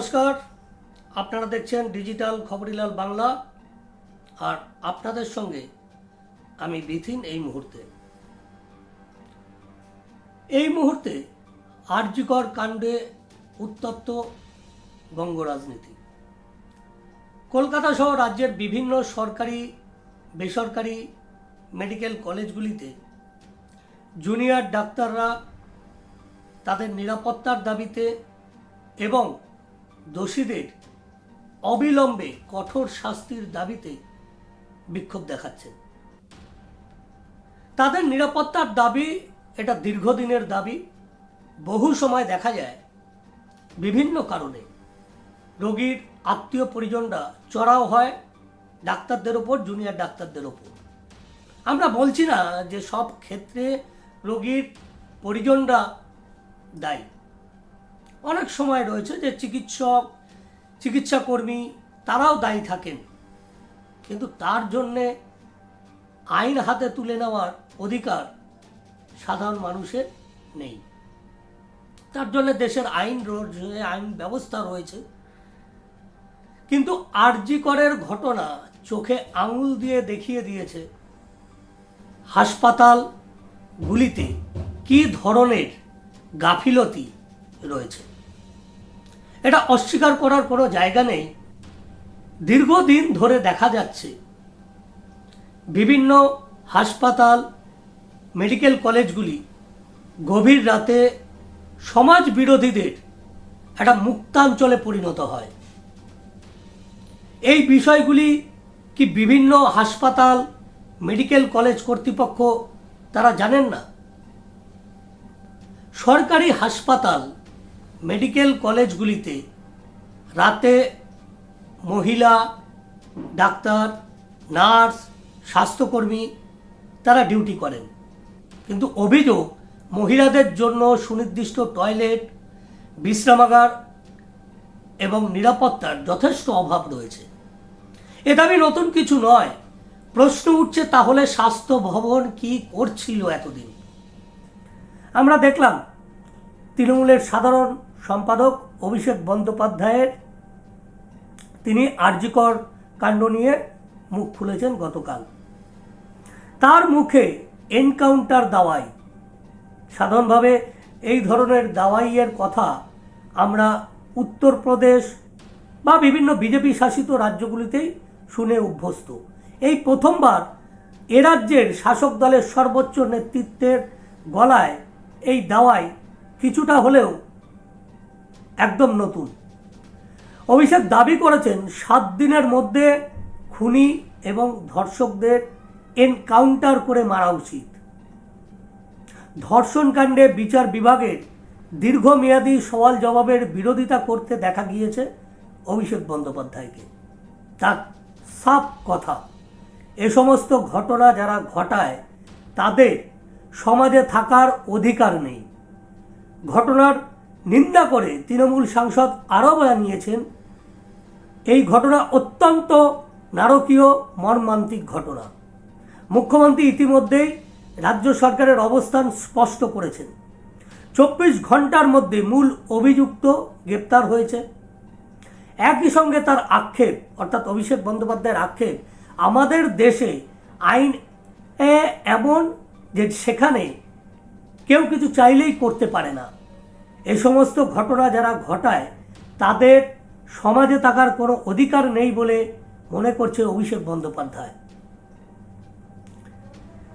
নমস্কার। আপনারা দেখছেন ডিজিটাল খবরিলাল বাংলা। আর আপনাদের সঙ্গে আমি বিথিন এই মুহূর্তে। এই মুহূর্তে আর্যিকর কাণ্ডে উত্তপ্ত বঙ্গ রাজনীতি কলকাতা সহ রাজ্যের বিভিন্ন সরকারি, বেসরকারি মেডিকেল কলেজগুলিতে জুনিয়র ডাক্তাররা তাদের নিরাপত্তার দাবিতে এবং দোষীদের অবিলম্বে কঠোর শাস্তির দাবিতে বিক্ষোভ দেখাচ্ছেন। তাদের নিরাপত্তার দাবি এটা দীর্ঘদিনের দাবি। বহু সময় দেখা যায় বিভিন্ন কারণে রোগীর আত্মীয় পরিজনরা চড়াও হয় ডাক্তারদের ওপর, জুনিয়র ডাক্তারদের ওপর। আমরা বলছি না যে সব ক্ষেত্রে রোগীর পরিজনরা দায়ী। অনেক সময় রয়েছে যে চিকিৎসক চিকিৎসা কর্মী তারাও দায়ী থাকেন। কিন্তু তার জন্যে আইন হাতে তুলে নেওয়ার অধিকার সাধারণ মানুষের নেই। তার জন্য দেশের আইন রয়েছে, আইন ব্যবস্থা রয়েছে। কিন্তু আরজি করের ঘটনা চোখে আঙুল দিয়ে দেখিয়ে দিয়েছে হাসপাতালগুলিতে কী ধরনের গাফিলতি রয়েছে। এটা অস্বীকার করার কোনো জায়গা নেই। দীর্ঘদিন ধরে দেখা যাচ্ছে, বিভিন্ন হাসপাতাল, মেডিকেল কলেজগুলি গভীর রাতে সমাজ বিরোধীদের একটা মুক্তাঞ্চলে পরিণত হয়। এই বিষয়গুলি কি বিভিন্ন হাসপাতাল, মেডিকেল কলেজ কর্তৃপক্ষ তারা জানেন না? সরকারি হাসপাতাল মেডিকেল কলেজগুলিতে রাতে মহিলা, ডাক্তার, নার্স, স্বাস্থ্যকর্মী তারা ডিউটি করেন। কিন্তু অভিযোগ, মহিলাদের জন্য সুনির্দিষ্ট টয়লেট, বিশ্রামাগার এবং নিরাপত্তার যথেষ্ট অভাব রয়েছে। এ দাবি নতুন কিছু নয়। প্রশ্ন উঠছে, তাহলে স্বাস্থ্য ভবন কি করছিল এতদিন? আমরা দেখলাম, তৃণমূলের সাধারণ সম্পাদক অভিষেক বন্দ্যোপাধ্যায়ের। তিনি আর্যিকর কাণ্ড নিয়ে মুখ খুলেছেন গতকাল। তার মুখে এনকাউন্টার দাওয়াই। সাধারণভাবে এই ধরনের দাওয়াইয়ের কথা আমরা উত্তরপ্রদেশ বা বিভিন্ন বিজেপি শাসিত রাজ্যগুলিতেই শুনে অভ্যস্ত। এই প্রথমবার এ রাজ্যের শাসক দলের সর্বোচ্চ নেতৃত্বের গলায় এই দাওয়াই কিছুটা হলেও একদম নতুন। অভিষেক দাবি করেছেন, সাত দিনের মধ্যে খুনি এবং ধর্ষকদের এনকাউন্টার করে মারা উচিত। ধর্ষণকাণ্ডে বিচার বিভাগের দীর্ঘমেয়াদী সওয়াল জবাবের বিরোধিতা করতে দেখা গিয়েছে অভিষেক বন্দ্যোপাধ্যায়কে। তার সাফ কথা, এ সমস্ত ঘটনা যারা ঘটায়, তাদের সমাজে থাকার অধিকার নেই। ঘটনার নিন্দা করে তৃণমূল সাংসদ আরও জানিয়েছেন এই ঘটনা অত্যন্ত নারকীয়, মর্মান্তিক ঘটনা। মুখ্যমন্ত্রী ইতিমধ্যেই রাজ্য সরকারের অবস্থান স্পষ্ট করেছেন। চব্বিশ ঘণ্টার মধ্যে মূল অভিযুক্ত গ্রেপ্তার হয়েছে। একই সঙ্গে তার আক্ষেপ, অর্থাৎ অভিষেক বন্দ্যোপাধ্যায়ের আক্ষেপ, আমাদের দেশে আইন এমন যে সেখানে কেউ কিছু চাইলেই করতে পারে না। এ সমস্ত ঘটনা যারা ঘটায়, তাদের সমাজে থাকার কোনো অধিকার নেই বলে মনে করছে অভিষেক বন্দ্যোপাধ্যায়।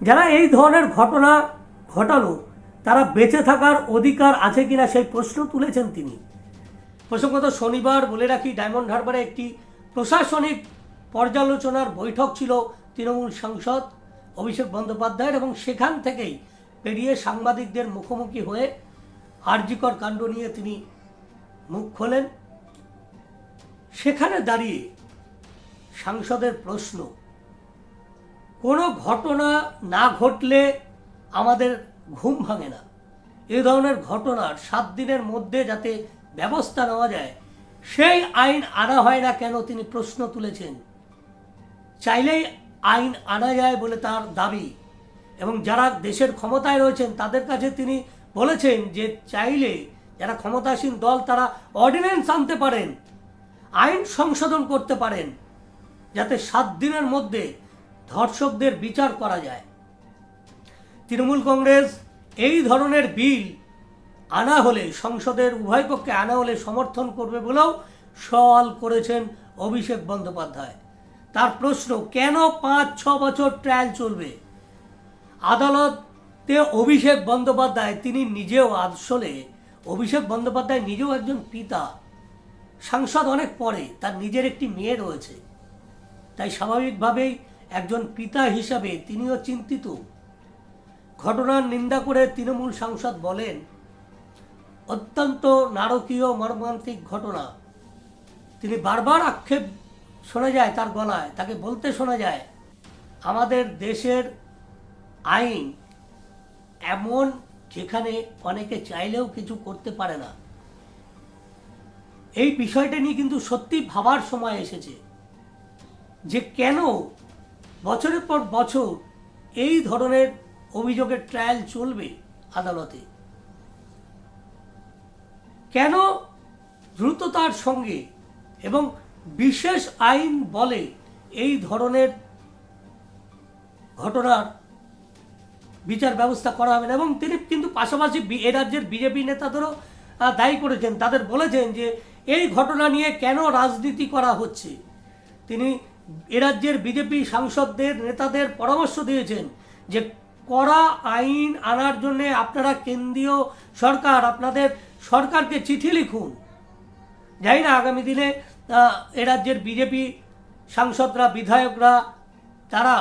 যারা এই ধরনের ঘটনা ঘটালো, তারা বেঁচে থাকার অধিকার আছে কিনা সেই প্রশ্ন তুলেছেন তিনি। প্রসঙ্গত শনিবার বলে রাখি, ডায়মন্ড হারবারে একটি প্রশাসনিক পর্যালোচনার বৈঠক ছিল তৃণমূল সাংসদ অভিষেক বন্দ্যোপাধ্যায়ের এবং সেখান থেকেই পেরিয়ে সাংবাদিকদের মুখোমুখি হয়ে আরজিকর কাণ্ড নিয়ে তিনি মুখ খোলেন। সেখানে দাঁড়িয়ে সাংসদের প্রশ্ন, কোনো ঘটনা না ঘটলে আমাদের ঘুম ভাঙে না। এ ধরনের ঘটনার সাত দিনের মধ্যে যাতে ব্যবস্থা নেওয়া যায়, সেই আইন আনা হয় না কেন তিনি প্রশ্ন তুলেছেন। চাইলেই আইন আনা যায় বলে তার দাবি, এবং যারা দেশের ক্ষমতায় রয়েছেন তাদের কাছে তিনি বলেছেন যে চাইলে যারা ক্ষমতাসীন দল, তারা অর্ডিন্যান্স আনতে পারেন, আইন সংশোধন করতে পারেন, যাতে সাত দিনের মধ্যে ধর্ষকদের বিচার করা যায়। তৃণমূল কংগ্রেস এই ধরনের বিল আনা হলে, সংসদের উভয় পক্ষে আনা হলে সমর্থন করবে বলেও সওয়াল করেছেন অভিষেক বন্দ্যোপাধ্যায়। তার প্রশ্ন, কেন পাঁচ ছ বছর ট্রায়াল চলবে? আদালতে অভিষেক বন্দ্যোপাধ্যায়, তিনি নিজেও আসলে অভিষেক বন্দ্যোপাধ্যায় নিজেও একজন পিতা। সাংসদ অনেক পরে, তার নিজের একটি মেয়ে রয়েছে। তাই স্বাভাবিকভাবেই একজন পিতা হিসাবে তিনিও চিন্তিত। ঘটনার নিন্দা করে তৃণমূল সাংসদ বলেন, অত্যন্ত নারকীয় মর্মান্তিক ঘটনা। তিনি বারবার আক্ষেপ শোনা যায় তার গলায়, তাকে বলতে শোনা যায়, আমাদের দেশের আইন এমন যেখানে অনেকে চাইলেও কিছু করতে পারে না। এই বিষয়টা নিয়ে কিন্তু সত্যি ভাবার সময় এসেছে যে কেন বছরের পর বছর এই ধরনের অভিযোগের ট্রায়াল চলবে আদালতে। কেন দ্রুততার সঙ্গে এবং বিশেষ আইন বলে এই ধরনের ঘটনার বিচার ব্যবস্থা করা হবে না। এবং তিনি কিন্তু পাশাপাশি এ রাজ্যের বিজেপি নেতাদেরও দায়ী করেছেন। তাদের বলেছেন যে, এই ঘটনা নিয়ে কেন রাজনীতি করা হচ্ছে? তিনি এ রাজ্যের বিজেপি সাংসদদের, নেতাদের পরামর্শ দিয়েছেন যে, কড়া আইন আনার জন্য আপনারা কেন্দ্রীয় সরকার, আপনাদের সরকারকে চিঠি লিখুন। জানি না, আগামী দিনে এ রাজ্যের বিজেপি সাংসদরা, বিধায়করা, তারা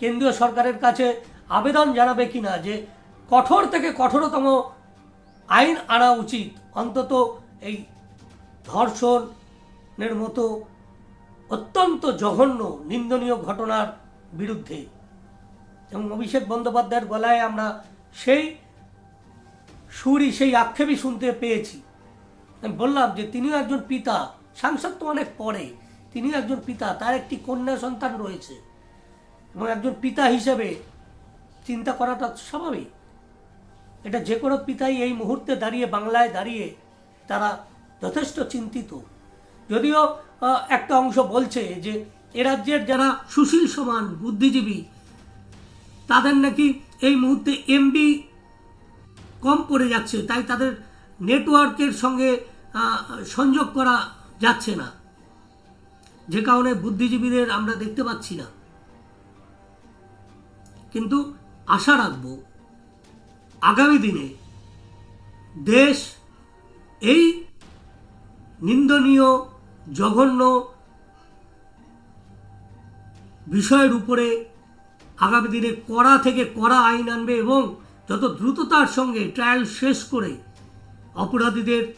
কেন্দ্রীয় সরকারের কাছে আবেদন জানাবে কিনা যে কঠোর থেকে কঠোরতম আইন আনা উচিত। অন্তত এই ধর্ষণের মতো অত্যন্ত জঘন্য, নিন্দনীয় ঘটনার বিরুদ্ধে। এবং অভিষেক বন্দ্যোপাধ্যায়ের গলায় আমরা সেই সুরই, সেই আক্ষেপই শুনতে পেয়েছি। আমি বললাম যে তিনিও একজন পিতা, সাংসদ তো অনেক পরে, তিনিও একজন পিতা, তার একটি কন্যা সন্তান রয়েছে। এবং একজন পিতা হিসেবে চিন্তা করাটা স্বাভাবিক। এটা যে কোনো পিতাই এই মুহূর্তে দাঁড়িয়ে, বাংলায় দাঁড়িয়ে তারা যথেষ্ট চিন্তিত। যদিও একটা অংশ বলছে যে, এ রাজ্যের যারা সুশীল সমান, বুদ্ধিজীবী, তাদের নাকি এই মুহূর্তে এমবি কম পড়ে যাচ্ছে, তাই তাদের নেটওয়ার্কের সঙ্গে সংযোগ করা যাচ্ছে না। যে কারণে বুদ্ধিজীবীদের আমরা দেখতে পাচ্ছি না। কিন্তু আশা রাখব আগামী দিনে দেশ এই নিন্দনীয়, জঘন্য বিষয়ের উপরে আগামী দিনে কড়া থেকে কড়া আইন আনবে এবং যত দ্রুততার সঙ্গে ট্রায়াল শেষ করে অপরাধীদের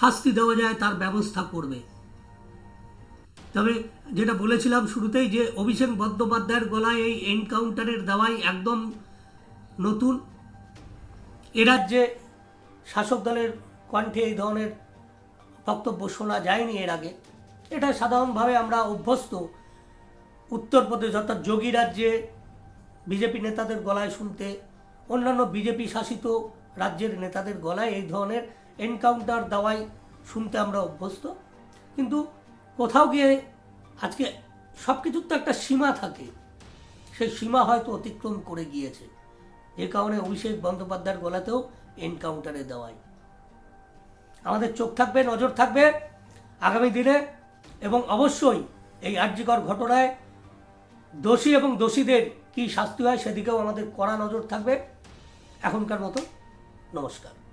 শাস্তি দেওয়া যায় তার ব্যবস্থা করবে। তবে যেটা বলেছিলাম শুরুতেই যে অভিষেক বন্দ্যোপাধ্যায়ের গলায় এই এনকাউন্টারের দাওয়াই একদম নতুন। এ রাজ্যে শাসক দলের কণ্ঠে এই ধরনের বক্তব্য শোনা যায়নি এর আগে। এটা সাধারণভাবে আমরা অভ্যস্ত। উত্তরপ্রদেশ অর্থাৎ যোগী রাজ্যে বিজেপি নেতাদের গলায় শুনতে, অন্যান্য বিজেপি শাসিত রাজ্যের নেতাদের গলায় এই ধরনের এনকাউন্টার দাওয়াই শুনতে আমরা অভ্যস্ত। কিন্তু কোথাও গিয়ে আজকে সব কিছুর তো একটা সীমা থাকে। সেই সীমা হয়তো অতিক্রম করে গিয়েছে। যে কারণে অভিষেক বন্দ্যোপাধ্যায়ের গলাতেও এনকাউন্টারে দেওয়াই। আমাদের চোখ থাকবে, নজর থাকবে আগামী দিনে এবং অবশ্যই এই আর্যিকর ঘটনায় দোষী এবং দোষীদের কি শাস্তি হয় সেদিকেও আমাদের কড়া নজর থাকবে। এখনকার মতো নমস্কার।